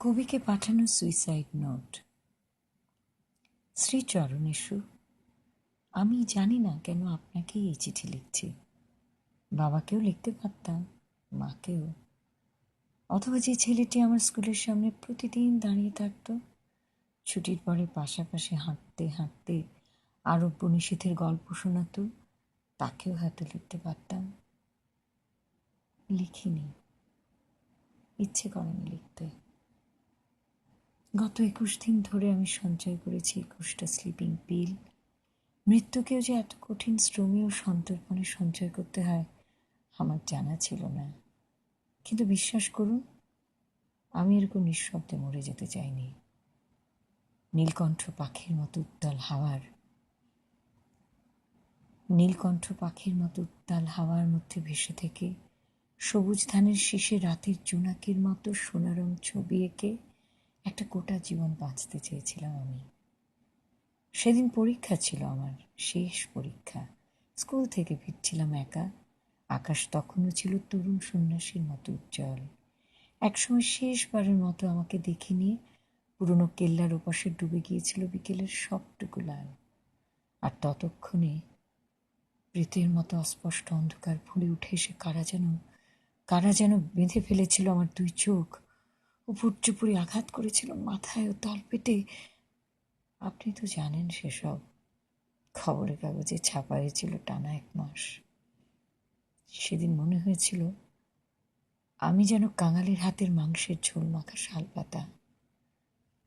কবিকে পাঠানো suicide note Shri চরণেশু আমি জানি না কেন আপনাকেই এই চিঠি লিখছি। বাবাকেও লিখতে পারতাম, মাকেও। অথবা যে ছেলেটি আমার স্কুলের সামনে প্রতিদিন দাঁড়িয়ে থাকতো, ছুটির পরে পাশাপাশি হাঁটতে হাঁটতে আরব্য নিষেধের গল্প শোনাতো, তাকেও হয়তো লিখতে পারতাম। লিখিনি। ইচ্ছে করেনি লিখতে। গত একুশ দিন ধরে আমি সঞ্চয় করেছি একুশটা স্লিপিং পিল মৃত্যুকেও যে এত কঠিন শ্রমে ও সন্তর্পণে সঞ্চয় করতে হয়, আমার জানা ছিল না। কিন্তু বিশ্বাস করুন, আমি এরকম নিঃশব্দে মরে যেতে চাইনি। নীলকণ্ঠ পাখির মতো উত্তাল হাওয়ার, নীলকণ্ঠ পাখির মতো উত্তাল হাওয়ার মধ্যে ভেসে থেকে সবুজ ধানের শীষে রাতের জোনাকির মতো সোনারং ছবি এঁকে একটা গোটা জীবন বাঁচতে চেয়েছিলাম আমি। সেদিন পরীক্ষা ছিল আমার, শেষ পরীক্ষা। স্কুল থেকে ফিরছিলাম একা। আকাশ তখনও ছিল তরুণ সন্ন্যাসীর মতো উজ্জ্বল। একসময় শেষবারের মতো আমাকে দেখে নিয়ে পুরনো কেল্লার ওপাশে ডুবে গিয়েছিল বিকেলের সবটুকু লাল। আর ততক্ষণে প্রীতের মতো অস্পষ্ট অন্ধকার ফুলে উঠে এসে কারা যেন কারা যেন বেঁধে ফেলেছিল আমার দুই চোখ। উপর চুপুরি আঘাত করেছিল মাথায় ও তলপেটে আপনি তো জানেন সেসব। খবরের কাগজে ছাপা হয়েছিল টানা এক মাস। সেদিন মনে হয়েছিল, আমি যেন কাঙালির হাতের মাংসের ঝোল মাখা শাল পাতা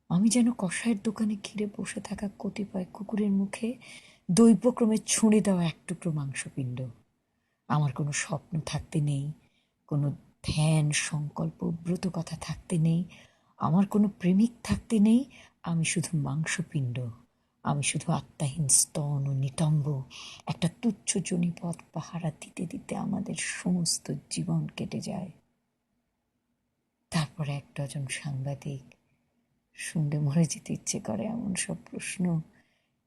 আমি যেন কষায়ের দোকানে ঘিরে বসে থাকা কতিপয় কুকুরের মুখে দৈবক্রমে ছুঁড়ে দেওয়া এক টুকরো মাংসপিণ্ড। আমার কোনো স্বপ্ন থাকতে নেই, কোনো ধ্যান, সংকল্প ব্রত কথা থাকতে নেই। আমার কোনো প্রেমিক থাকতে নেই। আমি শুধু মাংসপিণ্ড। আমি শুধু আত্মাহীন স্তন ও নিতম্ব। একটা তুচ্ছ জনিপথ পাহারা দিতে দিতে আমাদের সমস্ত জীবন কেটে যায়। তারপরে এক ডজন সাংবাদিক। শুনলে মরে যেতে ইচ্ছে করে এমন সব প্রশ্ন।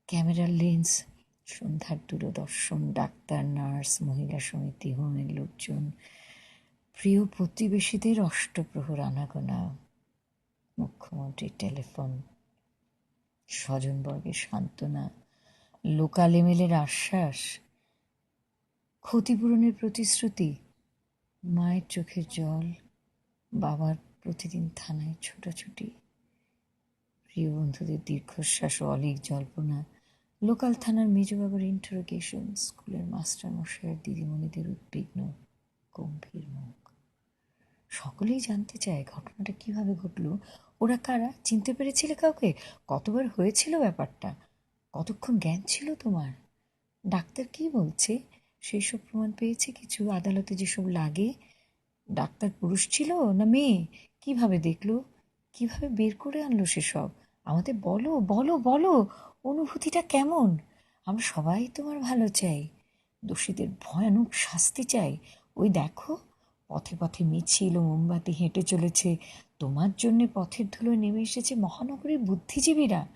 ক্যামেরার লেন্স, সন্ধ্যার দূরদর্শন, ডাক্তার, নার্স, মহিলা সমিতি, হোমের লোকজন। প্রিয় প্রতিবেশীদের অষ্টপ্রহর আনাগোনা। মুখ্যমন্ত্রীর টেলিফোন। স্বজনবর্গের সান্ত্বনা। লোকাল এমএলের আশ্বাস। ক্ষতিপূরণের প্রতিশ্রুতি। মায়ের চোখের জল। বাবার প্রতিদিন থানায় ছোটাছুটি। প্রিয় বন্ধুদের দীর্ঘশ্বাস ও অলিক জল্পনা। লোকাল থানার মেজবাবার ইন্টারোগেশন স্কুলের মাস্টার মশাইয়ের দিদিমণিদের উদ্বিগ্ন, গম্ভীর মুখ। সকলেই জানতে চায় ঘটনাটা কীভাবে ঘটলো। ওরা কারা? চিনতে পেরেছিলে কাউকে? কতবার হয়েছিল ব্যাপারটা? কতক্ষণ জ্ঞান ছিল তোমার? ডাক্তার কি বলছে? সেই সব প্রমাণ পেয়েছে কিছু? আদালতে যেসব লাগে? ডাক্তার পুরুষ ছিল না মেয়ে? কীভাবে দেখল? কীভাবে বের করে আনলো সেসব? আমাদের বলো বলো বলো, অনুভূতিটা কেমন? আমরা সবাই তোমার ভালো চাই। দোষীদের ভয়ানক শাস্তি চাই। ওই দেখো পথে পথে মিছিল ও মোমবাতি হেঁটে চলেছে। তোমার জন্য পথের ধুলোয় নেমে এসেছে মহানগরীর বুদ্ধিজীবীরা।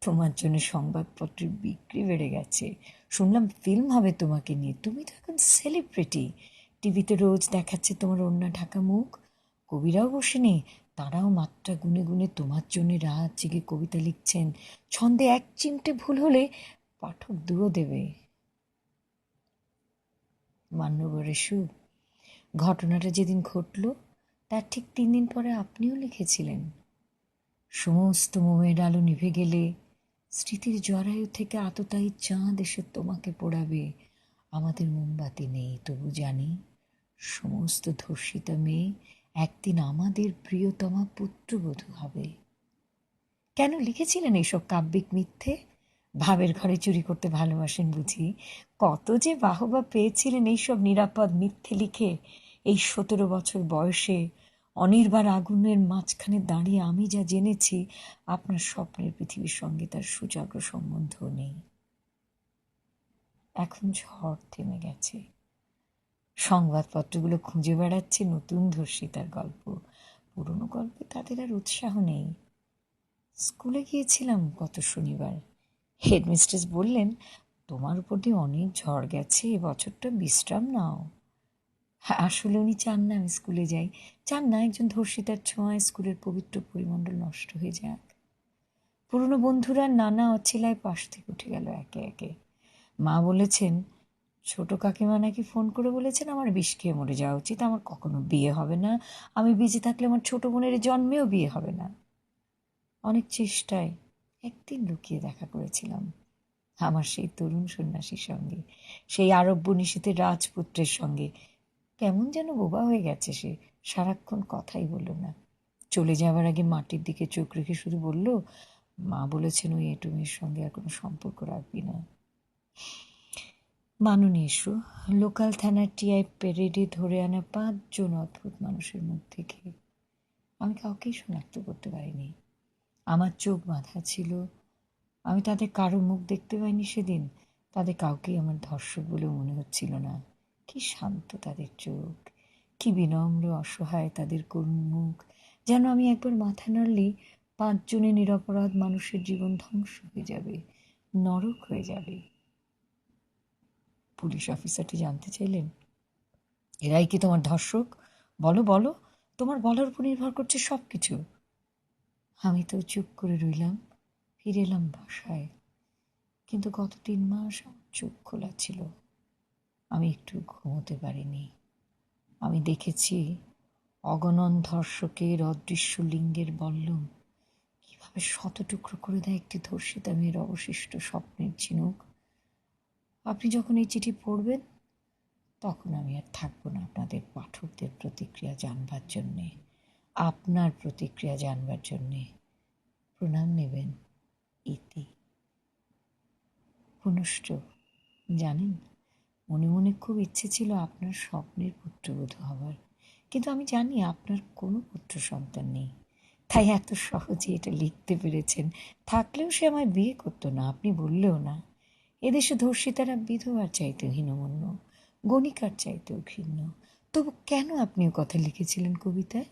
তোমার জন্য সংবাদপত্রের বিক্রি বেড়ে গেছে। শুনলাম ফিল্ম হবে তোমাকে নিয়ে। তুমি তো এখন সেলিব্রিটি টিভিতে রোজ দেখাচ্ছে তোমার অন্য ঢাকা মুখ। কবিরাও বসেনি তারাও মাত্রা গুনে গুনে তোমার জন্য রাত জেগে কবিতা লিখছেন। ছন্দে এক চিমটে ভুল হলে পাঠক দুও দেবে। মান্যবরের সুখ। ঘটনাটা যেদিন ঘটল, তার ঠিক তিন দিন পরে আপনিও লিখেছিলেন। সমস্ত মোমের আলো নিভে গেলে স্মৃতির জরায়ু থেকে আততায়ী চাঁদ এসে তোমাকে পোড়াবে। আমাদের মোমবাতি নেই, তবু জানি সমস্ত ধর্ষিতা মেয়ে একদিন আমাদের প্রিয়তমা পুত্রবধূ হবে। কেন লিখেছিলেন এইসব কাব্যিক মিথ্যে? ভাবের ঘরে চুরি করতে ভালোবাসেন বুঝি। কত যে বাহবা পেয়েছিলেন এইসব নিরাপদ মিথ্যে লিখে এই সতেরো বছর বয়সে অনির্বার আগুনের মাঝখানে দাঁড়িয়ে আমি যা জেনেছি, আপনার স্বপ্নের পৃথিবীর সঙ্গে তার সুজাগ্র সম্বন্ধ নেই। এখন ঝড় থেমে গেছে। সংবাদপত্রগুলো খুঁজে বেড়াচ্ছে নতুন ধর্ষিতার গল্প। পুরনো গল্পে তাদের আর উৎসাহ নেই। স্কুলে গিয়েছিলাম গত শনিবার। হেডমিস্ট্রেস বললেন, তোমার উপর দিয়ে অনেক ঝড় গেছে এবছরটা বিশ্রাম নাও। আসলে উনি চান না আমি স্কুলে যাই। চান না একজন ধর্ষিতার ছোঁয়ায় স্কুলের পবিত্র পরিমণ্ডল নষ্ট হয়ে যাক। পুরনো বন্ধুরা নানা অছিলায় পাশ থেকে উঠে গেল একে একে। মা বলেছেন, ছোট কাকিমা নাকি ফোন করে বলেছেন আমার বিষ খেয়ে মরে যাওয়া উচিত। আমার কখনো বিয়ে হবে না। আমি বেঁচে থাকলে আমার ছোট বোনের জন্মেও বিয়ে হবে না। অনেক চেষ্টায় একদিন লুকিয়ে দেখা করেছিলাম আমার সেই তরুণ সন্ন্যাসীর সঙ্গে, সেই আরব্য নিষেধের রাজপুত্রের সঙ্গে। কেমন যেন বোবা হয়ে গেছে সে। সারাক্ষণ কথাই বলল না। চলে যাওয়ার আগে মাটির দিকে চোখ রেখে শুধু বলল, মা বলেছেন ওই এটুমের সঙ্গে আর কোনো সম্পর্ক রাখবি না। মাননীয় ইস্যু লোকাল থানার টিআই প্যারেডে ধরে আনা পাঁচজন অদ্ভুত মানুষের মুখ থেকে আমি কাউকেই শনাক্ত করতে পারিনি। আমার চোখ বাঁধা ছিল। আমি তাদের কারও মুখ দেখতে পাইনি সেদিন। তাদের কাউকেই আমার ধর্ষক বলেও মনে হচ্ছিল না। কি শান্ত তাদের চোখ, কি বিনম্র অসহায় তাদের করুণ মুখ, যেন আমি একবার মাথা নাড়লেই পাঁচজনে নিরপরাধ মানুষের জীবন ধ্বংস হয়ে যাবে, নরক হয়ে যাবে। পুলিশ অফিসারটি জানতে চাইলেন, এরাই কি তোমার ধর্ষক? বলো বলো, তোমার বলার উপর নির্ভর করছে সব কিছু আমি তো চুপ করে রইলাম, ফিরে এলাম বাসায়, কিন্তু গত তিন মাস আমার চোখ খোলা ছিল। আমি একটু ঘুমোতে পারিনি। আমি দেখেছি অগণন ধর্ষকের অদৃশ্য লিঙ্গের বল্লম। কীভাবে শত টুকরো করে দেয় একটি ধর্ষিতা মেয়ের অবশিষ্ট স্বপ্নের ঝিনুক? আপনি যখন এই চিঠি পড়বেন, তখন আমি আর থাকব না আপনাদের পাঠকদের প্রতিক্রিয়া জানবার জন্যে, আপনার প্রতিক্রিয়া জানবার জন্যে। প্রণাম নেবেন, ইতি। পুনশ্চ, জানেন? মনে মনে খুব ইচ্ছে ছিল আপনার স্বপ্নের পুত্রবধূ হবার কিন্তু আমি জানি আপনার কোনো পুত্র সন্তান নেই। তাই এত সহজে এটা লিখতে পেরেছেন। থাকলেও সে আমায় বিয়ে করতো না, আপনি বললেও না। এদেশে ধর্ষিতারা বিধবার চাইতেও হীনমন্য, গণিকার চাইতেও ঘৃণ্য তবু কেন আপনি ও কথা লিখেছিলেন কবিতায়?